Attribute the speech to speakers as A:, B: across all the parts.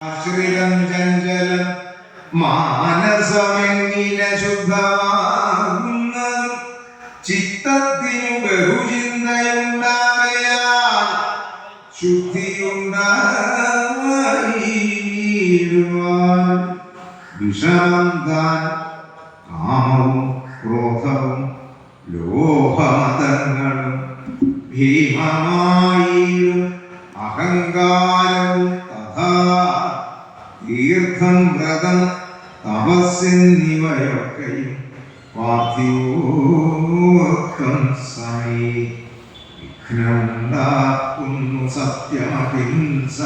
A: ആശ്രിതം ചഞ്ചലം മാനസമെങ്ങിനെ ശുദ്ധമാകുന്നതും ചിത്തത്തിനു ബഹുചിന്തയുണ്ടാകയാൽ ശുദ്ധിയുണ്ടായിരുവാൻ വിഷമം താൻ കാമവും ക്രോധവും ലോഹമതങ്ങളും ഭീമമായും അഹങ്കാരവും തീർത്ഥം വ്രതം തപസ്സെന്നിവയൊക്കെയും പാർത്ഥിവോക്കം സായി വിഘ്നമുണ്ടാക്കുന്നു സത്യമഹിംസ.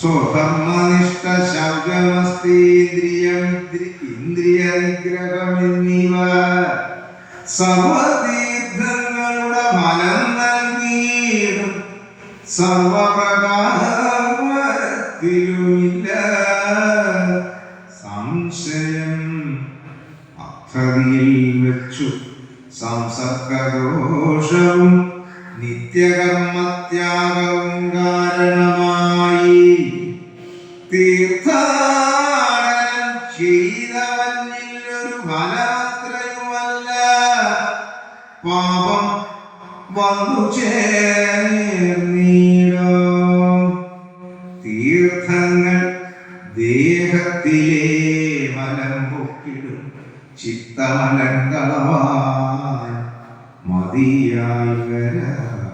A: സ്വധർമ്മനിഷ്ഠ ശൗചമസ്തീന്ദ്രിയം ഇന്ദ്രിയ നിഗ്രഹമെന്നിവ സർവതീർത്ഥങ്ങളുടെ ഫലം നൽകിയിടും സർവപ്രകാരത്തിലുമില്ല സംശയം അർത്ഥതിയിൽ വെച്ചു. സംസർഗദോഷവും നിത്യകർമ്മത്യാഗവും കാരണമായി. തീർത്ഥാടനം ചെയ്തവനിലൊരു ഫലമത്രയുമല്ല പാപം വന്നു ചേർന്നീടോ. തീർത്ഥങ്ങൾ ദേഹത്തിലെ മലം പൊക്കിടും. ചിത്തമലം കളവാൻ മതിയായി വരാ.